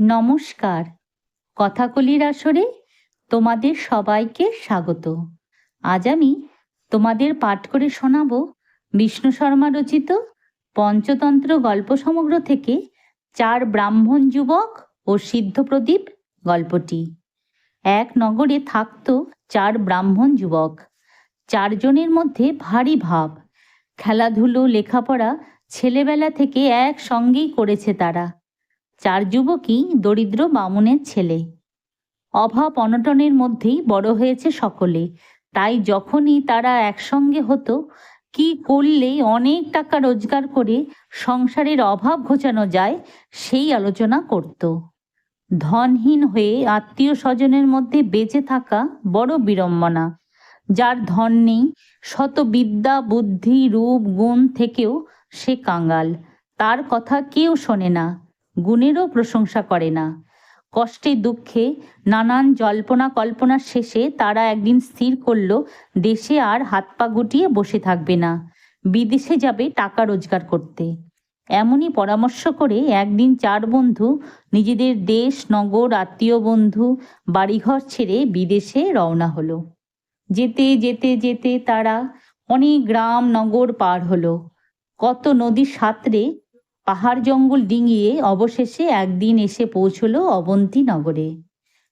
নমস্কার। কথাকলির আসরে তোমাদের সবাইকে স্বাগত। আজ আমি তোমাদের পাঠ করে শোনাব বিষ্ণু শর্মা রচিত পঞ্চতন্ত্র গল্প সমগ্র থেকে চার ব্রাহ্মণ যুবক ও সিদ্ধপ্রদীপ গল্পটি। এক নগরে থাকত চার ব্রাহ্মণ যুবক। চারজনের মধ্যে ভারী ভাব। খেলাধুলো, লেখাপড়া ছেলেবেলা থেকে একসঙ্গেই করেছে তারা। চার যুবকই দরিদ্র বামুনের ছেলে। অভাব অনটনের মধ্যেই বড় হয়েছে সকলে। তাই যখনই তারা একসঙ্গে হতো, কি করলে অনেক টাকা রোজগার করে সংসারের অভাব ঘোচানো যায়, সেই আলোচনা করত। ধনহীন হয়ে আত্মীয় স্বজনের মধ্যে বেঁচে থাকা বড় বিড়ম্বনা। যার ধন নেই, শত বিদ্যা, বুদ্ধি, রূপ, গুণ থেকেও সে কাঙ্গাল তার কথা কেউ শোনে না। গুণেরও প্রশংসা করে না। কষ্টে, দুঃখে, নানান জল্পনা কল্পনার শেষে তারা একদিন স্থির করল, দেশে আর হাত পা গুটিয়ে বসে থাকবে না। বিদেশে যাবে টাকা রোজগার করতে। এমনই পরামর্শ করে একদিন চার বন্ধু, নিজেদের দেশ, নগর, আত্মীয় বন্ধু, বাড়িঘর ছেড়ে বিদেশে রওনা হলো। যেতে যেতে যেতে তারা অনেক গ্রাম, নগর পার হলো। কত নদী সাঁতরে পাহাড় জঙ্গল ডিঙিয়ে অবশেষে একদিন এসে পৌঁছলো অবন্তী নগরে।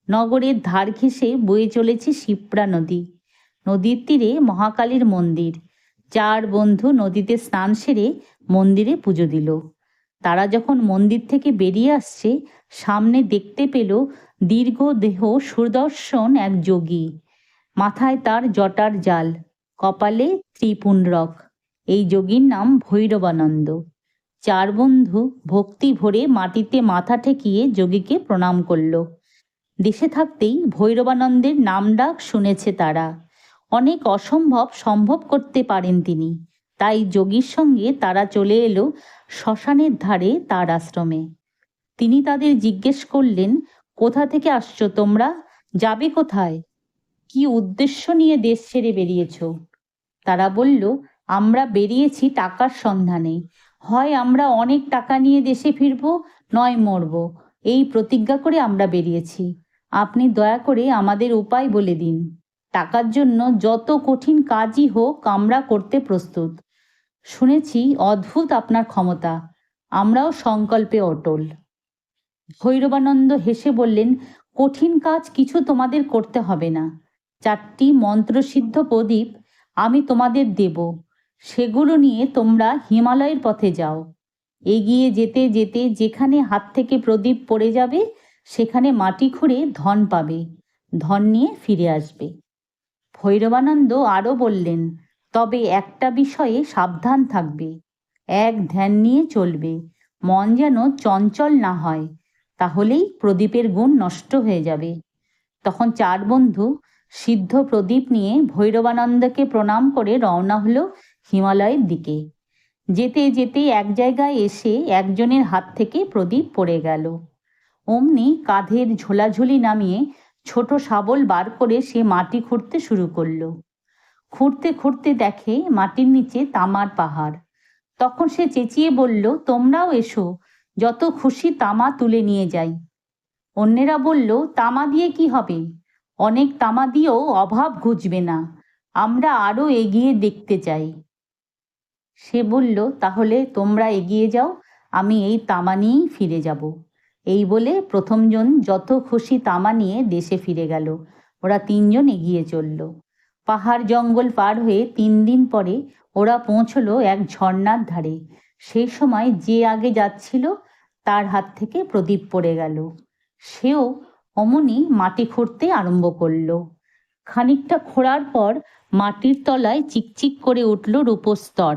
নগরের ধার ঘেঁষে বয়ে চলেছে শিপ্রা নদী। নদীর তীরে মহাকালীর মন্দির। চার বন্ধু নদীতে স্নান সেরে মন্দিরে পুজো দিল। তারা যখন মন্দির থেকে বেরিয়ে আসছে, সামনে দেখতে পেল দীর্ঘ দেহ সুদর্শন এক যোগী। মাথায় তার জটার জাল, কপালে ত্রিপুণ্ডরক এই যোগীর নাম ভৈরবানন্দ। চার বন্ধু ভক্তি ভরে মাটিতে মাথা ঠেকিয়ে যোগীকে প্রণাম করল। দেশে থাকতেই ভৈরবানন্দের নাম ডাক শুনেছে তারা। অনেক অসম্ভব সম্ভব করতে পারেন তিনি। তাই যোগীর সঙ্গে তারা চলে এলো শ্মশানের ধারে তার আশ্রমে। তিনি তাদের জিজ্ঞেস করলেন, কোথা থেকে আসছো তোমরা? যাবে কোথায়? কি উদ্দেশ্য নিয়ে দেশ ছেড়ে বেরিয়েছ? তারা বলল, আমরা বেরিয়েছি টাকার সন্ধানে। হয় আমরা অনেক টাকা নিয়ে দেশে ফিরব, নয় মরব। এই প্রতিজ্ঞা করে আমরা বেরিয়েছি। আপনি দয়া করে আমাদের উপায় বলে দিন। টাকার জন্য যত কঠিন কাজই হোক আমরা করতে প্রস্তুত। শুনেছি, অদ্ভুত আপনার ক্ষমতা। আমরাও সংকল্পে অটল। ভৈরবানন্দ হেসে বললেন, কঠিন কাজ কিছু তোমাদের করতে হবে না। চারটি মন্ত্রসিদ্ধ প্রদীপ আমি তোমাদের দেব। সেগুলো নিয়ে তোমরা হিমালয়ের পথে যাও। এগিয়ে যেতে যেতে যেখানে হাত থেকে প্রদীপ পড়ে যাবে, সেখানে মাটি খুঁড়ে ধন পাবে, ধন নিয়ে ফিরে আসবে। ভৈরবানন্দ আরও বললেন, তবে একটা বিষয়ে সাবধান থাকবে, এক ধ্যান নিয়ে চলবে, মন যেন চঞ্চল না হয়, তাহলেই প্রদীপের গুণ নষ্ট হয়ে যাবে। তখন চার বন্ধু সিদ্ধ প্রদীপ নিয়ে ভৈরবানন্দকে প্রণাম করে রওনা হলো হিমালয়ের দিকে। যেতে যেতে এক জায়গায় এসে একজনের হাত থেকে প্রদীপ পড়ে গেল। অমনি কাঁধের ঝোলাঝুলি নামিয়ে ছোট শাবল বার করে সে মাটি খুঁড়তে শুরু করল। খুঁড়তে খুঁড়তে দেখে মাটির নিচে তামার পাহাড়। তখন সে চেঁচিয়ে বলল, তোমরাও এসো, যত খুশি তামা তুলে নিয়ে যাই। অন্যেরা বলল, তামা দিয়ে কি হবে? অনেক তামা দিয়েও অভাব ঘুচবে না। আমরা আরও এগিয়ে দেখতে চাই। সে বলল, তাহলে তোমরা এগিয়ে যাও, আমি এই তামা নিয়েই ফিরে যাব। এই বলে প্রথমজন যত খুশি তামা নিয়ে দেশে ফিরে গেল। ওরা তিনজন এগিয়ে চলল। পাহাড় জঙ্গল পার হয়ে তিন দিন পরে ওরা পৌঁছলো এক ঝর্ণার ধারে। সেই সময় যে আগে যাচ্ছিল, তার হাত থেকে প্রদীপ পড়ে গেল। সেও অমনি মাটি খুঁড়তে আরম্ভ করল। খানিকটা খোঁড়ার পর মাটির তলায় চিকচিক করে উঠল রূপস্তর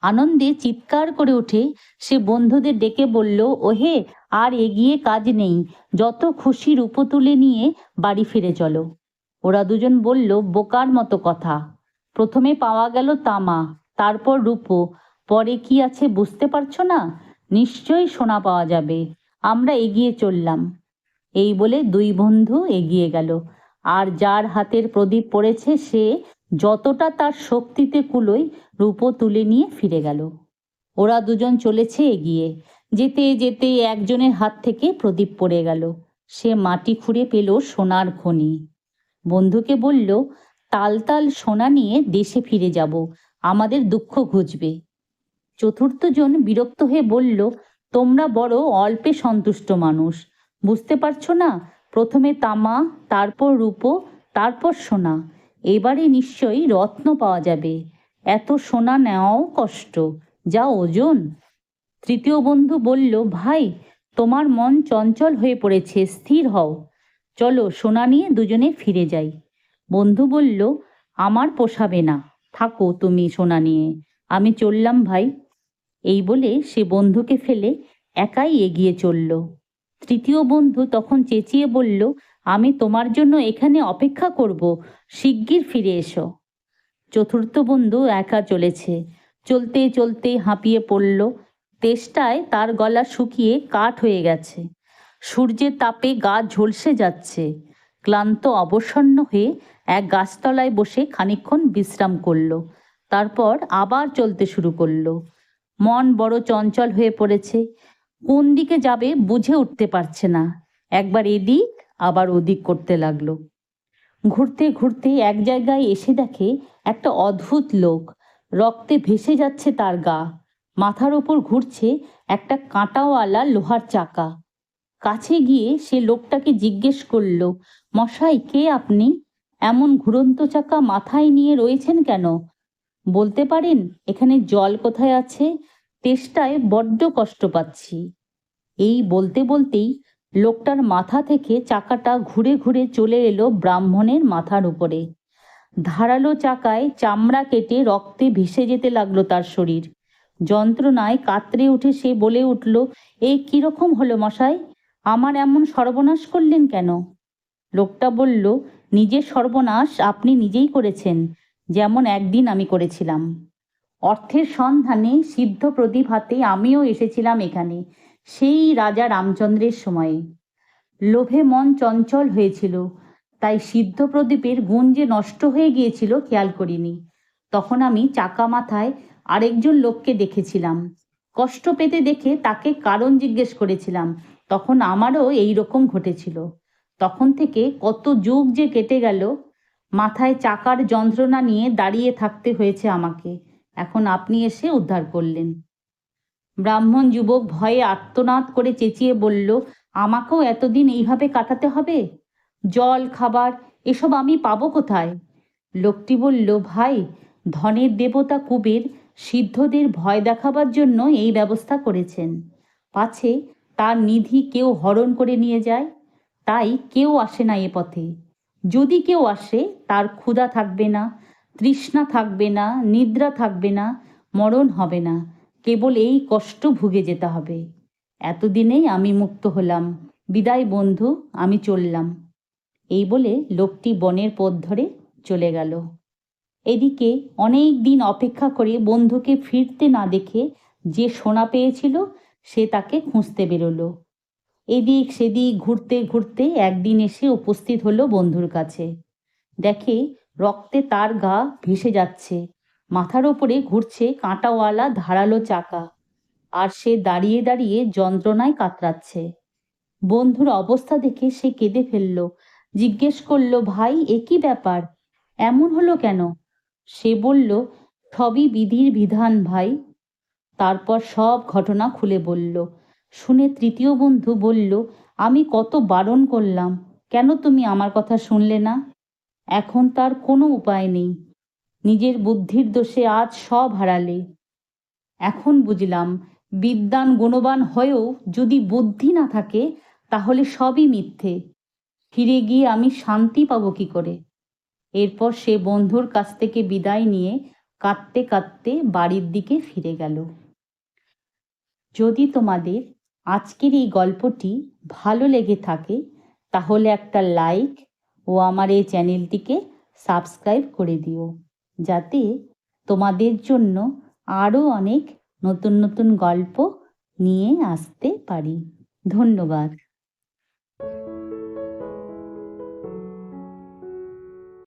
আনন্দে চিৎকার করে উঠে সে বন্ধুদের ডেকে বলল, ওহে, আর এগিয়ে কাজ নেই। যত খুশি রূপ তুলে নিয়ে বাড়ি ফিরে চলো। ওরা দুজন বলল, বোকার মতো কথা। প্রথমে পাওয়া গেল তামা, তারপর রূপো। পরে কি আছে বুঝতে পারছ না? নিশ্চয়ই সোনা পাওয়া যাবে। আমরা এগিয়ে চললাম। এই বলে দুই বন্ধু এগিয়ে গেল। আর যার হাতের প্রদীপ পড়েছে, সে যতটা তার শক্তিতে কুলোয় রূপো তুলে নিয়ে ফিরে গেল। ওরা দুজন চলেছে এগিয়ে। যেতে যেতে একজনের হাত থেকে প্রদীপ পড়ে গেল। সে মাটি খুঁড়ে পেল সোনার খনি। বন্ধুকে বলল, তাল তাল সোনা নিয়ে দেশে ফিরে যাব। আমাদের দুঃখ ঘুচবে। চতুর্থজন বিরক্ত হয়ে বলল, তোমরা বড় অল্পে সন্তুষ্ট মানুষ। বুঝতে পারছ না? প্রথমে তামা, তারপর রূপো, তারপর সোনা। এবারে নিশ্চয়ই রত্ন পাওয়া যাবে। এত সোনা নেওয়াও কষ্ট। যা ওজন। তৃতীয় বন্ধু বলল, ভাই, তোমার মন চঞ্চল হয়ে পড়েছে, স্থির হও। চলো সোনা নিয়ে দুজনে ফিরে যাই। বন্ধু বলল, আমার পোষাবে না। থাকো তুমি সোনা নিয়ে। আমি চললাম, ভাই। এই বলে সে বন্ধুকে ফেলে একাই এগিয়ে চলল। তৃতীয় বন্ধু তখন চেঁচিয়ে বলল আমি তোমার জন্য এখানে অপেক্ষা করব। শিগগির ফিরে এসো। চতুর্থ বন্ধু একা চলেছে। চলতে চলতে হাঁপিয়ে পড়ল। তেষ্টায় তার গলা শুকিয়ে কাঠ হয়ে গেছে। সূর্যের তাপে গা ঝলসে যাচ্ছে। ক্লান্ত, অবসন্ন হয়ে এক গাছতলায় বসে খানিকক্ষণ বিশ্রাম করল। তারপর আবার চলতে শুরু করল। মন বড় চঞ্চল হয়ে পড়েছে। কোন দিকে যাবে বুঝে উঠতে পারছে না। একবার এদিক আবার ওদিক করতে লাগল। ঘুরতে ঘুরতে এক জায়গায় এসে দেখে একটা অদ্ভুত লোক রক্তে ভেসে যাচ্ছে তার গা। মাথার ওপর ঘুরছে একটা কাঁটাওয়ালা লোহার চাকা। কাছে গিয়ে সে লোকটাকে জিজ্ঞেস করল, মশাই, কে আপনি? এমন ঘুরন্ত চাকা মাথায় নিয়ে রয়েছেন কেন? বলতে পারেন, এখানে জল কোথায় আছে? তেষ্টায় বড্ড কষ্ট পাচ্ছি। এই বলতে বলতেই লোকটার মাথা থেকে চাকাটা ঘুরে ঘুরে চলে এলো ব্রাহ্মণের মাথার উপরে। ধারালো চাকায় চামড়া কেটে রক্তে ভেসে যেতে লাগল তার শরীর। যন্ত্রণায় কাতরে উঠে সে বলে উঠল এই কীরকম হলো মশাই? আমার এমন সর্বনাশ করলেন কেন? লোকটা বলল, নিজের সর্বনাশ আপনি নিজেই করেছেন, যেমন একদিন আমি করেছিলাম। অর্থের সন্ধানে সিদ্ধ প্রদীপ হাতে আমিও এসেছিলাম এখানে। সেই রাজা রামচন্দ্রের সময়ে। লোভে মন চঞ্চল হয়েছিল, তাই সিদ্ধ প্রদীপের গুণ যে নষ্ট হয়ে গিয়েছিল খেয়াল করিনি। তখন আমি চাকা মাথায় আরেকজন লোককে দেখেছিলাম। কষ্ট পেতে দেখে তাকে কারণ জিজ্ঞেস করেছিলাম, তখন আমারও এই রকম ঘটেছিল। তখন থেকে কত যুগ যে কেটে গেল, মাথায় চাকার যন্ত্রণা নিয়ে দাঁড়িয়ে থাকতে হয়েছে আমাকে। এখন আপনি এসে উদ্ধার করলেন। ব্রাহ্মণ যুবক ভয়ে আত্মনাদ করে চেঁচিয়ে বলল, আমাকেও এতদিন এইভাবে কাটাতে হবে? জল, খাবার, এসব আমি পাবো কোথায়? লোকটি বলল, ভাই, ধনের দেবতা কুবের সিদ্ধদের ভয় দেখাবার জন্য এই ব্যবস্থা করেছেন। পাছে তার নিধি কেউ হরণ করে নিয়ে যায়, তাই কেউ আসে না এ পথে। যদি কেউ আসে, তার ক্ষুধা থাকবে না, তৃষ্ণা থাকবে না, নিদ্রা থাকবে না, মরণ হবে না। কেবল এই কষ্ট ভুগে যেতে হবে। এতদিনেই আমি মুক্ত হলাম। বিদায় বন্ধু, আমি চললাম। এই বলে লোকটি বনের পথ ধরে চলে গেল। এদিকে অনেক দিন অপেক্ষা করে বন্ধুকে ফিরতে না দেখে যে সোনা পেয়েছিল, সে তাকে খুঁজতে বেরোলো। এদিক সেদিক ঘুরতে ঘুরতে একদিন এসে উপস্থিত হলো বন্ধুর কাছে। দেখে রক্তে তার গা ভেসে যাচ্ছে। মাথার ওপরে ঘুরছে কাঁটাওয়ালা ধারালো চাকা। আর সে দাঁড়িয়ে দাঁড়িয়ে যন্ত্রণায় কাতরাচ্ছে। বন্ধুর অবস্থা দেখে সে কেঁদে ফেলল। জিজ্ঞেস করল, ভাই, এ কি ব্যাপার? এমন হলো কেন? সে বলল সবই বিধির বিধান, ভাই। তারপর সব ঘটনা খুলে বলল। শুনে তৃতীয় বন্ধু বলল, আমি কত বারণ করলাম। কেন তুমি আমার কথা শুনলে না? এখন তার কোনো উপায় নেই। নিজের বুদ্ধির দোষে আজ সব হারালে। এখন বুঝলাম বিদ্যান গুণবান হয়েও যদি বুদ্ধি না থাকে, তাহলে সবই মিথ্যে। ফিরে গিয়ে আমি শান্তি পাবো কি করে? এরপর সে বন্ধুর কাছ থেকে বিদায় নিয়ে কাঁদতে কাঁদতে বাড়ির দিকে ফিরে গেল। যদি তোমাদের আজকের এই গল্পটি ভালো লেগে থাকে, তাহলে একটা লাইক ও আমার এই চ্যানেলটিকে সাবস্ক্রাইব করে দিও। যাতে তোমাদের জন্য আরও অনেক নতুন নতুন গল্প নিয়ে আসতে পারি। ধন্যবাদ।